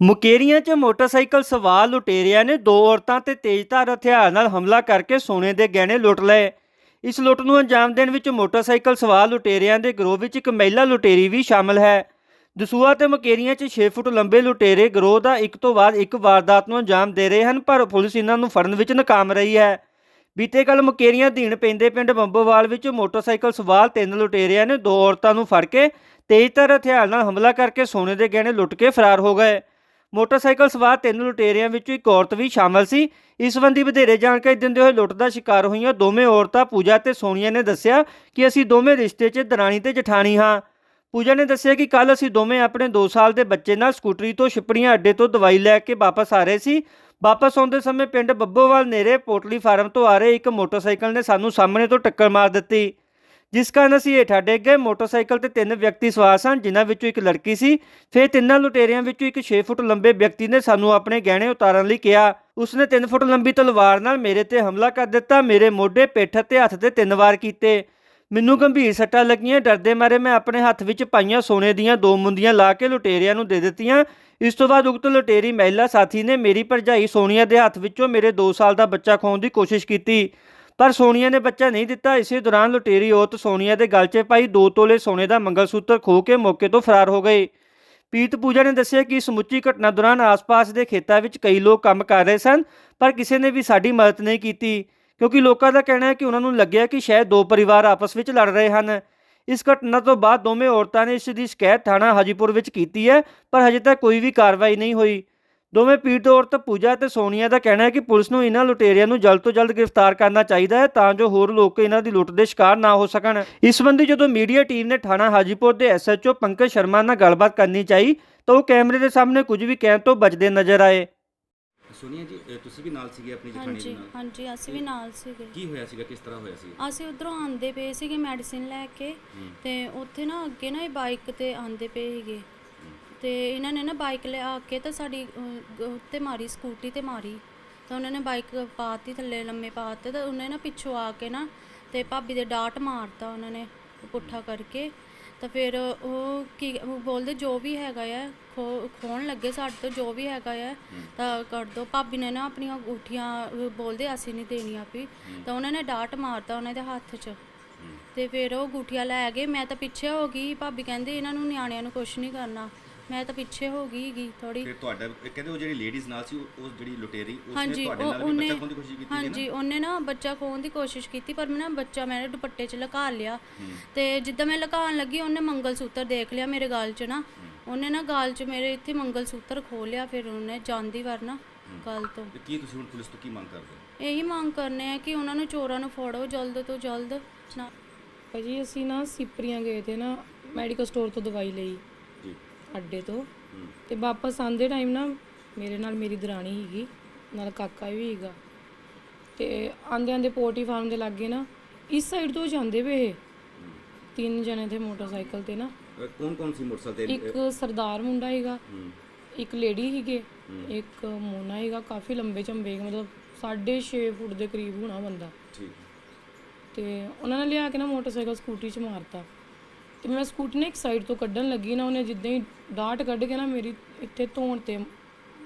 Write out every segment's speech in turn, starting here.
ਮੁਕੇਰੀਆਂ 'ਚ ਮੋਟਰਸਾਈਕਲ ਸਵਾਰ ਲੁਟੇਰਿਆਂ ਨੇ ਦੋ ਔਰਤਾਂ ਤੇ ਤੇਜ਼ਧਾਰ ਹਥਿਆਰ ਨਾਲ ਹਮਲਾ ਕਰਕੇ ਸੋਨੇ ਦੇ ਗਹਿਣੇ ਲੁੱਟ ਲਏ। ਇਸ ਲੁੱਟ ਨੂੰ ਅੰਜਾਮ ਦੇਣ ਵਿੱਚ ਮੋਟਰਸਾਈਕਲ ਸਵਾਰ ਲੁਟੇਰਿਆਂ ਦੇ ਗਰੋਹ ਵਿੱਚ ਇੱਕ ਮਹਿਲਾ ਲੁਟੇਰੀ ਵੀ ਸ਼ਾਮਲ ਹੈ। ਦਸੂਆ ਤੇ ਮੁਕੇਰੀਆਂ 'ਚ 6 ਫੁੱਟ ਲੰਬੇ ਲੁਟੇਰੇ ਗਰੋਹ ਦਾ ਇੱਕ ਤੋਂ ਬਾਅਦ ਇੱਕ ਵਾਰਦਾਤ ਨੂੰ ਅੰਜਾਮ ਦੇ ਰਹੇ ਹਨ, ਪਰ ਪੁਲਿਸ ਇਹਨਾਂ ਨੂੰ ਫੜਨ ਵਿੱਚ ਨਾਕਾਮ ਰਹੀ ਹੈ। ਬੀਤੇ ਕੱਲ ਮੁਕੇਰੀਆਂ ਧੀਣ ਪੈਂਦੇ ਪਿੰਡ ਬੰਬੋਵਾਲ ਵਿੱਚ ਮੋਟਰਸਾਈਕਲ ਸਵਾਰ ਤਿੰਨ ਲੁਟੇਰਿਆਂ ਨੇ ਦੋ ਔਰਤਾਂ ਨੂੰ ਫੜ ਕੇ ਤੇਜ਼ਧਾਰ ਹਥਿਆਰ ਨਾਲ ਹਮਲਾ ਕਰਕੇ ਸੋਨੇ ਦੇ ਗਹਿਣੇ ਲੁੱਟ ਕੇ ਫਰਾਰ ਹੋ ਗਏ। ਮੋਟਰਸਾਈਕਲ ਸਵਾਰ ਤਿੰਨ ਲੁਟੇਰਿਆਂ ਵਿੱਚੋਂ ਇੱਕ ਔਰਤ ਵੀ ਸ਼ਾਮਲ ਸੀ। ਇਸ ਸੰਬੰਧੀ ਵਧੇਰੇ ਜਾਣਕਾਰੀ ਦਿੰਦੇ ਹੋਏ ਲੁੱਟ ਦਾ ਸ਼ਿਕਾਰ ਹੋਈਆਂ ਦੋਵੇਂ ਔਰਤਾਂ ਪੂਜਾ ਤੇ ਸੋਨੀਆ ਨੇ ਦੱਸਿਆ ਕਿ ਅਸੀਂ ਦੋਵੇਂ ਰਿਸ਼ਤੇ 'ਚ ਦਰਾਣੀ ਤੇ ਜਠਾਣੀ ਹਾਂ। ਪੂਜਾ ਨੇ ਦੱਸਿਆ ਕਿ ਕੱਲ ਅਸੀਂ ਦੋਵੇਂ ਆਪਣੇ 2 ਸਾਲ ਦੇ ਬੱਚੇ ਨਾਲ ਸਕੂਟਰੀ ਤੋਂ ਛਿਪੜੀਆਂ ਅੱਡੇ ਤੋਂ ਦਵਾਈ ਲੈ ਕੇ ਵਾਪਸ ਆ ਰਹੇ ਸੀ। ਵਾਪਸ ਆਉਂਦੇ ਸਮੇਂ ਪਿੰਡ ਬੱਬੋਵਾਲ ਨੇੜੇ ਪੋਟਲੀ ਫਾਰਮ ਤੋਂ ਆ ਰਹੇ ਇੱਕ ਮੋਟਰਸਾਈਕਲ ਨੇ ਸਾਨੂੰ ਸਾਹਮਣੇ ਤੋਂ ਟੱਕਰ ਮਾਰ ਦਿੱਤੀ। ਜਿਸ ਕਾਰਨ ਅਸੀਂ ਹੇਠਾਂ ਡਿੱਗ ਗਏ। ਮੋਟਰਸਾਈਕਲ ਤੇ ਤਿੰਨ ਵਿਅਕਤੀ ਸਵਾਰ ਸਨ, ਜਿਨ੍ਹਾਂ ਵਿੱਚੋਂ ਇੱਕ ਲੜਕੀ ਸੀ। ਫਿਰ ਤਿੰਨਾਂ ਲੁਟੇਰਿਆਂ ਵਿੱਚੋਂ ਇੱਕ 6 ਫੁੱਟ ਲੰਬੇ ਵਿਅਕਤੀ ਨੇ ਸਾਨੂੰ ਆਪਣੇ ਗਹਿਣੇ ਉਤਾਰਨ ਲਈ ਕਿਹਾ। ਉਸਨੇ 3 ਫੁੱਟ ਲੰਬੀ ਤਲਵਾਰ ਨਾਲ ਮੇਰੇ ਤੇ ਹਮਲਾ ਕਰ ਦਿੱਤਾ। ਮੇਰੇ ਮੋਢੇ, ਪਿੱਠ ਤੇ ਹੱਥ ਤੇ ਤਿੰਨ ਵਾਰ ਕੀਤੇ। ਮੈਨੂੰ ਗੰਭੀਰ ਸੱਟਾਂ ਲੱਗੀਆਂ। ਡਰਦੇ ਮਾਰੇ ਮੈਂ ਆਪਣੇ ਹੱਥ ਵਿੱਚ ਪਾਈਆਂ ਸੋਨੇ ਦੀਆਂ ਦੋ ਮੁੰਦੀਆਂ ਲਾ ਕੇ ਲੁਟੇਰਿਆਂ ਨੂੰ ਦੇ ਦਿੱਤੀਆਂ। ਇਸ ਤੋਂ ਬਾਅਦ ਉਕਤ ਲੁਟੇਰੀ ਮਹਿਲਾ ਸਾਥੀ ਨੇ ਮੇਰੀ ਭਰਜਾਈ ਸੋਨੀਆ ਦੇ ਹੱਥ ਵਿੱਚੋਂ ਮੇਰੇ 2 ਸਾਲ ਦਾ ਬੱਚਾ ਖੋਹਣ ਦੀ ਕੋਸ਼ਿਸ਼ ਕੀਤੀ। ਪਰ ਸੋਨੀਆ ਨੇ ਬੱਚਾ ਨਹੀਂ ਦਿੱਤਾ। ਇਸੇ ਦੌਰਾਨ ਲੁਟੇਰੀ ਔਰਤ ਸੋਨੀਆ ਦੇ ਗਲ 'ਚ ਪਾਈ 2 ਤੋਲੇ ਸੋਨੇ ਦਾ ਮੰਗਲਸੂਤਰ ਖੋਹ ਕੇ ਮੌਕੇ ਤੋਂ ਫਰਾਰ ਹੋ ਗਏ ਪੀਤ ਪੂਜਾ ਨੇ ਦੱਸਿਆ ਕਿ ਸਮੁੱਚੀ ਘਟਨਾ ਦੌਰਾਨ ਆਸ-ਪਾਸ ਦੇ ਖੇਤਾਂ ਵਿੱਚ ਕਈ ਲੋਕ ਕੰਮ ਕਰ ਰਹੇ ਸਨ, ਪਰ ਕਿਸੇ ਨੇ ਵੀ ਸਾਡੀ ਮਦਦ ਨਹੀਂ ਕੀਤੀ, ਕਿਉਂਕਿ ਲੋਕਾਂ ਦਾ ਕਹਿਣਾ ਹੈ ਕਿ ਉਹਨਾਂ ਨੂੰ ਲੱਗਿਆ ਕਿ ਸ਼ਾਇਦ ਦੋ ਪਰਿਵਾਰ ਆਪਸ ਵਿੱਚ ਲੜ ਰਹੇ ਹਨ। ਇਸ ਘਟਨਾ ਤੋਂ ਬਾਅਦ ਦੋਵੇਂ ਔਰਤਾਂ ਨੇ ਇਸ ਦੀ ਸ਼ਿਕਾਇਤ ਥਾਣਾ ਹਾਜੀਪੁਰ ਵਿੱਚ ਕੀਤੀ ਹੈ, ਪਰ ਹਜੇ ਤੱਕ ਕੋਈ ਵੀ ਕਾਰਵਾਈ ਨਹੀਂ ਹੋਈ। ਦੋਵੇਂ ਪੀੜਤ ਔਰਤ ਪੂਜਾ ਤੇ ਸੋਨੀਆ ਦਾ ਕਹਿਣਾ ਹੈ ਕਿ ਪੁਲਿਸ ਨੂੰ ਇਹਨਾਂ ਲੁਟੇਰਿਆਂ ਨੂੰ ਜਲਦ ਤੋਂ ਜਲਦ ਗ੍ਰਿਫਤਾਰ ਕਰਨਾ ਚਾਹੀਦਾ ਹੈ ਤਾਂ ਜੋ ਹੋਰ ਲੋਕ ਇਹਨਾਂ ਦੀ ਲੁੱਟ ਦੇ ਸ਼ਿਕਾਰ ਨਾ ਹੋ ਸਕਣ। ਇਸ ਸੰਬੰਧੀ ਜਦੋਂ ਮੀਡੀਆ ਟੀਮ ਨੇ ਥਾਣਾ ਹਾਜੀਪੁਰ ਦੇ ਐਸਐਚਓ ਪੰਕਜ ਸ਼ਰਮਾ ਨਾਲ ਗੱਲਬਾਤ ਕਰਨੀ ਚਾਹੀ ਤਾਂ ਉਹ ਕੈਮਰੇ ਦੇ ਸਾਹਮਣੇ ਕੁਝ ਵੀ ਕਹਿਣ ਤੋਂ ਬਚਦੇ ਨਜ਼ਰ ਆਏ। ਸੁਣੀਏ ਜੀ ਅ, ਤੁਸੀਂ ਵੀ ਨਾਲ ਸੀਗੇ ਆਪਣੀ ਜਠਾਣੀ ਦੇ ਹਾਂਜੀ ਨਾਲ? ਹਾਂਜੀ ਅਸੀਂ ਵੀ ਨਾਲ ਸੀਗੇ। ਕੀ ਹੋਇਆ ਸੀਗਾ? ਕਿਸ ਤਰ੍ਹਾਂ ਹੋਇਆ ਸੀ ਅਸੀਂ ਉਧਰੋਂ ਆਂਦੇ ਪਏ ਸੀਗੇ ਮੈਡੀਸਿਨ ਲੈ ਕੇ ਤੇ ਉੱਥੇ ਨਾ ਅੱਗੇ ਨਾ ਇਹ ਬਾਈਕ ਤੇ ਆਂਦੇ ਪਏ ਸੀਗੇ। ਅਤੇ ਇਹਨਾਂ ਨੇ ਨਾ ਬਾਈਕ ਲਿਆ ਕੇ ਤਾਂ ਸਾਡੀ ਅਹ, ਉੱਤੇ ਮਾਰੀ ਸਕੂਟੀ ਤੇ ਮਾਰੀ। ਤਾਂ ਉਹਨਾਂ ਨੇ ਬਾਈਕ ਪਾਤੀ ਥੱਲੇ ਲੰਮੇ ਪਾਤੇ ਤਾਂ ਉਹਨੇ ਨਾ ਪਿੱਛੋਂ ਆ ਕੇ ਨਾ ਤੇ ਭਾਬੀ ਦੇ ਡਾਟ ਮਾਰਤਾ ਉਹਨਾਂ ਨੇ ਪੁੱਠਾ ਕਰਕੇ। ਤਾਂ ਫਿਰ ਉਹ ਕੀ ਉਹ ਬੋਲਦੇ ਜੋ ਵੀ ਹੈਗਾ ਆ ਖੋ ਖੋਣ ਲੱਗੇ ਸਾਡੇ ਤੋਂ ਜੋ ਵੀ ਹੈਗਾ ਆ ਤਾਂ ਕਰ ਦੋ। ਭਾਬੀ ਨੇ ਨਾ ਆਪਣੀਆਂ ਅੰਗੂਠੀਆਂ ਬੋਲਦੇ ਅਸੀਂ ਨਹੀਂ ਦੇਣੀਆਂ ਵੀ ਤਾਂ ਉਹਨਾਂ ਨੇ ਡਾਟ ਮਾਰਤਾ ਉਹਨਾਂ ਦੇ ਹੱਥ 'ਚ। ਤੇ ਫਿਰ ਉਹ ਅੰਗੂਠੀਆਂ ਲੈ ਗਏ। ਮੈਂ ਤਾਂ ਪਿੱਛੇ ਹੋ ਗਈ। ਭਾਬੀ ਕਹਿੰਦੇ ਇਹਨਾਂ ਨੂੰ ਨਿਆਣਿਆਂ ਨੂੰ ਕੁਝ ਨਹੀਂ ਕਰਨਾ। ਮੈਂ ਤਾਂ ਪਿੱਛੇ ਹੋ ਗਈ ਗੀ ਥੋੜੀ ਫਿਰ ਤੁਹਾਡਾ ਇਹ ਕਹਿੰਦੇ ਉਹ ਜਿਹੜੀ ਲੇਡੀਜ਼ ਨਾਲ ਸੀ ਉਹ ਉਹ ਜਿਹੜੀ ਲੁਟੇਰੀ ਉਸਨੇ ਹਾਂਜੀ ਤੁਹਾਡੇ ਉਹ ਨਾਲ ਵੀ ਉਹਨੇ ਬੱਚਾ ਖੋਣ ਦੀ ਕੋਸ਼ਿਸ਼ ਕੀਤੀ ਹੈ ਨਾ? ਹਾਂਜੀ ਉਹਨੇ ਨਾ ਬੱਚਾ ਖੋਹਣ ਦੀ ਕੋਸ਼ਿਸ਼ ਕੀਤੀ ਪਰ ਮੈਂ ਨਾ ਬੱਚਾ ਮੈਂ ਦੁਪੱਟੇ 'ਚ ਲੁਕਾ ਲਿਆ। ਤੇ ਜਿੱਦਾਂ ਮੈਂ ਲੁਕਾਉਣ ਲੱਗੀ ਉਹਨੇ ਮੰਗਲ ਸੂਤਰ ਦੇਖ ਲਿਆ ਮੇਰੇ ਗਾਲ 'ਚ ਨਾ। ਉਹਨੇ ਨਾ ਗਾਲ 'ਚ ਮੇਰੇ ਇੱਥੇ ਮੰਗਲ ਸੂਤਰ ਖੋਹ ਲਿਆ ਫਿਰ ਉਹਨੇ ਜਾਂਦੀ ਵਾਰ ਨਾ ਗਲ ਤੋਂ। ਤੇ ਕੀ ਤੁਸੀਂ ਹੁਣ ਪੁਲਿਸ ਤੋਂ ਕੀ ਮੰਗ ਕਰਦੇ ਹੋ? ਇਹੀ ਮੰਗ ਕਰਨੇ ਆ ਕਿ ਉਹਨਾਂ ਨੂੰ ਚੋਰਾਂ ਨੂੰ ਫੜੋ ਜਲਦ ਤੋਂ ਜਲਦ। ਨਾ। ਭਾਜੀ ਅਸੀਂ ਨਾ ਸਿਪਰੀਆਂ ਗਏ ਤੇ ਨਾ ਮੈਡੀਕਲ ਸਟੋਰ ਤੋਂ ਦਵਾਈ ਲਈ। ਅੱਡੇ ਤੋਂ। ਤੇ ਵਾਪਸ ਆਂਦੇ ਟਾਈਮ ਨਾ ਮੇਰੇ ਨਾਲ ਮੇਰੀ ਦਰਾਣੀ ਸੀਗੀ ਨਾਲ ਕਾਕਾ ਵੀ ਸੀਗਾ। ਤੇ ਆਂਦੇ ਆਂਦੇ ਪੋਰਟੀ ਫਾਰਮ ਦੇ ਲਾਗੇ ਨਾ ਇਸ ਸਾਈਡ ਤੋਂ ਜਾਂਦੇ ਵੇ ਇਹ। ਤਿੰਨ ਜਣੇ ਤੇ ਮੋਟਰਸਾਈਕਲ ਤੇ ਨਾ। ਕੌਣ ਕੌਣ ਸੀ ਮੋਟਰਸਾਈਕਲ ਤੇ? ਇੱਕ ਸਰਦਾਰ ਮੁੰਡਾ ਸੀਗਾ ਹੂੰ, ਇੱਕ ਲੇਡੀ ਸੀਗੇ ਇੱਕ ਮੋਨਾ ਸੀਗਾ ਕਾਫੀ ਲੰਬੇ ਚੰਬੇ ਮਤਲਬ 6.5 ਫੁੱਟ ਦੇ ਕਰੀਬ ਹੋਣਾ ਬੰਦਾ। ਠੀਕ। ਤੇ ਉਹਨਾਂ ਨੇ ਲਿਆ ਕੇ ਨਾ ਮੋਟਰਸਾਈਕਲ ਸਕੂਟਰੀ 'ਚ ਮਾਰਤਾ। ਤੇ ਮੈਂ ਸਕੂਟੀ ਨੇ ਇੱਕ ਸਾਈਡ ਤੋਂ ਕੱਢਣ ਲੱਗੀ ਨਾ ਉਹਨੇ ਜਿੱਦਾਂ ਹੀ ਡਾਟ ਕੱਢ ਕੇ ਨਾ ਮੇਰੀ ਇੱਥੇ ਧੌਣ ਤੇ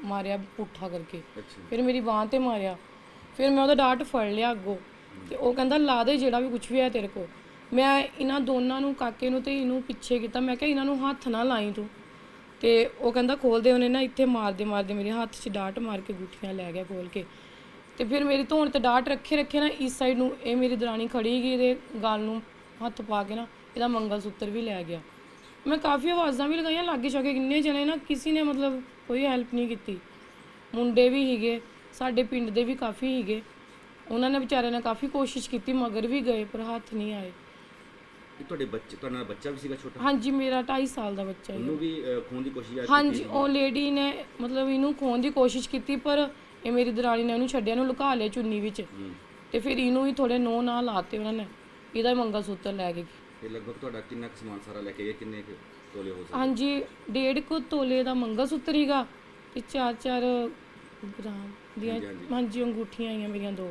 ਮਾਰਿਆ ਪੁੱਠਾ ਕਰਕੇ। ਫਿਰ ਮੇਰੀ ਬਾਹ ਤੇ ਮਾਰਿਆ। ਫਿਰ ਮੈਂ ਉਹਦਾ ਡਾਟ ਫੜ ਲਿਆ ਅੱਗੋਂ। ਤੇ ਉਹ ਕਹਿੰਦਾ ਲਾ ਦੇ ਜਿਹੜਾ ਵੀ ਕੁਝ ਵੀ ਹੈ ਤੇਰੇ ਕੋਲ। ਮੈਂ ਇਹਨਾਂ ਦੋਨਾਂ ਨੂੰ ਕਾਕੇ ਨੂੰ ਤੇ ਇਹਨੂੰ ਪਿੱਛੇ ਕੀਤਾ। ਮੈਂ ਕਿਹਾ ਇਹਨਾਂ ਨੂੰ ਹੱਥ ਨਾ ਲਾਈ ਤੂੰ। ਤੇ ਉਹ ਕਹਿੰਦਾ ਖੋਲ ਦੇ। ਉਹਨੇ ਨਾ ਇੱਥੇ ਮਾਰਦੇ ਮਾਰਦੇ ਮੇਰੇ ਹੱਥ 'ਚ ਡਾਟ ਮਾਰ ਕੇ ਗੁੱਠੀਆਂ ਲੈ ਗਿਆ ਖੋਲ ਕੇ। ਤੇ ਫਿਰ ਮੇਰੀ ਧੌਣ ਤੇ ਡਾਟ ਰੱਖੇ ਰੱਖੇ ਨਾ ਇਸ ਸਾਈਡ ਨੂੰ ਇਹ ਮੇਰੀ ਦਰਾਣੀ ਖੜੀ ਗਈ ਇਹਦੇ ਗਲ ਨੂੰ ਹੱਥ ਪਾ ਕੇ ਨਾ ਇਹਦਾ ਮੰਗਲ ਸੂਤਰ ਵੀ ਲੈ ਗਿਆ। ਮੈਂ ਕਾਫੀ ਆਵਾਜ਼ਾਂ ਵੀ ਲਗਾਈਆਂ ਲਾਗੇ ਛਾਗੇ ਕਿੰਨੇ ਜਣੇ ਨਾ ਕਿਸੇ ਨੇ ਮਤਲਬ ਕੋਈ ਹੈਲਪ ਨਹੀਂ ਕੀਤੀ। ਮੁੰਡੇ ਵੀ ਹੀਗੇ ਸਾਡੇ ਪਿੰਡ ਦੇ ਵੀ ਕਾਫੀ ਹੀਗੇ ਉਹਨਾਂ ਨੇ ਵਿਚਾਰਿਆਂ ਨੇ ਕਾਫੀ ਕੋਸ਼ਿਸ਼ ਕੀਤੀ ਮਗਰ ਵੀ ਗਏ ਪਰ ਹੱਥ ਨਹੀਂ ਆਏ। ਇਹ ਤੁਹਾਡੇ ਬੱਚੇ ਤੁਹਾਡਾ ਨਾਲ ਬੱਚਾ ਵੀ ਸੀਗਾ ਛੋਟਾ? ਹਾਂਜੀ ਮੇਰਾ 2.5 ਸਾਲ ਦਾ ਬੱਚਾ ਹੈ ਉਹਨੂੰ ਵੀ ਅ, ਖੋਹਣ ਦੀ ਕੋਸ਼ਿਸ਼ ਆ ਹਾਂਜੀ ਉਹ ਲੇਡੀ ਨੇ ਮਤਲਬ ਇਹਨੂੰ ਖੋਣ ਦੀ ਕੋਸ਼ਿਸ਼ ਕੀਤੀ ਪਰ ਇਹ ਮੇਰੀ ਦਰਾਣੀ ਨੇ ਉਹਨੂੰ ਛੱਡਿਆ ਨੂੰ ਲੁਕਾ ਲਿਆ ਚੁੰਨੀ ਵਿੱਚ। ਤੇ ਫਿਰ ਇਹਨੂੰ ਵੀ ਥੋੜੇ ਨੋ ਨਾ ਲਾਤੇ ਉਹਨਾਂ ਨੇ। ਇਹਦਾ ਹੀ ਮੰਗਲ ਸੂਤਰ ਲੈ ਗਏ ਤੇ ਲਗਭਗ ਤੁਹਾਡਾ ਕਿੰਨਾ ਕੁ ਸਮਾਨ ਸਾਰਾ ਲੈ ਕੇ ਗਏ? ਕਿੰਨੇ ਕੁ ਤੋਲੇ ਹੋ ਸਕਦੇ? ਹਾਂਜੀ ਡੇਢ ਕੁ ਤੋਲੇ ਦਾ ਮੰਗਲ ਸੂਤਰ ਹੀਗਾ ਤੇ 4-4 ਗ੍ਰਾਮ ਦੀਆਂ ਹਾਂਜੀ ਅੰਗੂਠੀਆਂ ਆਈਆਂ ਮੇਰੀਆਂ ਦੋ।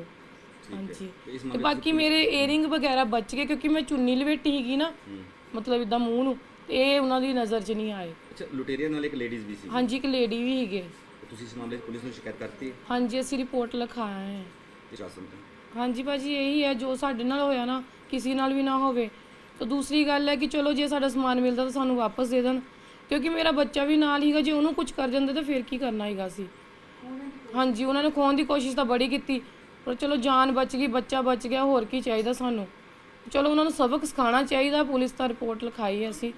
ਹਾਂਜੀ। ਤੇ ਇਸ ਤੇ ਬਾਕੀ ਮੇਰੇ ਏਅਰਿੰਗ ਵਗੈਰਾ ਬਚ ਗਏ ਕਿਉਂਕਿ ਮੈਂ ਚੁੰਨੀ ਲਵੇਟੀ ਹੀਗੀ ਨਾ। ਮਤਲਬ ਇਦਾਂ ਮੂੰਹ ਨੂੰ। ਤੇ ਇਹ ਉਹਨਾਂ ਦੀ ਨਜ਼ਰ 'ਚ ਨਹੀਂ ਆਏ। ਅੱਛਾ ਲੁਟੇਰਿਆਂ ਨਾਲ ਇੱਕ ਲੇਡੀਜ਼ ਵੀ ਸੀ। ਹਾਂਜੀ ਇੱਕ ਲੇਡੀ ਵੀ ਹੈਗੇ ਤੁਸੀਂ ਇਸ ਮਾਮਲੇ 'ਚ ਪੁਲਿਸ ਨੂੰ ਸ਼ਿਕਾਇਤ ਕਰਤੀ? ਹੈ ਹਾਂਜੀ ਅਸੀਂ ਰਿਪੋਰਟ ਲਿਖਾਇਆ ਹੈ। ਤੋਂ। ਹਾਂਜੀ ਭਾਜੀ ਇਹੀ ਹੈ ਜੋ ਸਾਡੇ ਨਾਲ ਹੋਇਆ ਨਾ ਕਿਸੇ ਨਾਲ ਵੀ ਨਾ ਹੋਵੇ ਤਾਂ ਦੂਸਰੀ ਗੱਲ ਹੈ ਕਿ ਚਲੋ ਜੇ ਸਾਡਾ ਸਮਾਨ ਮਿਲਦਾ ਤਾਂ ਸਾਨੂੰ ਵਾਪਸ ਦੇ ਦੇਣ। ਕਿਉਂਕਿ ਮੇਰਾ ਬੱਚਾ ਵੀ ਨਾਲ ਹੀਗਾ, ਜੇ ਉਹਨੂੰ ਕੁਝ ਕਰ ਜਾਂਦੇ ਤਾਂ ਫਿਰ ਕੀ ਕਰਨਾ ਹੈਗਾ ਸੀ ਹਾਂਜੀ, ਉਹਨਾਂ ਨੇ ਖੋਣ ਦੀ ਕੋਸ਼ਿਸ਼ ਤਾਂ ਬੜੀ ਕੀਤੀ, ਪਰ ਚਲੋ ਜਾਨ ਬਚ ਗਈ, ਬੱਚਾ ਬਚ ਗਿਆ, ਹੋਰ ਕੀ ਚਾਹੀਦਾ ਸਾਨੂੰ। ਚਲੋ ਉਹਨਾਂ ਨੂੰ ਸਬਕ ਸਿਖਾਉਣਾ ਚਾਹੀਦਾ, ਪੁਲਿਸ ਤਾਂ ਰਿਪੋਰਟ ਲਿਖਾਈ ਅਸੀਂ।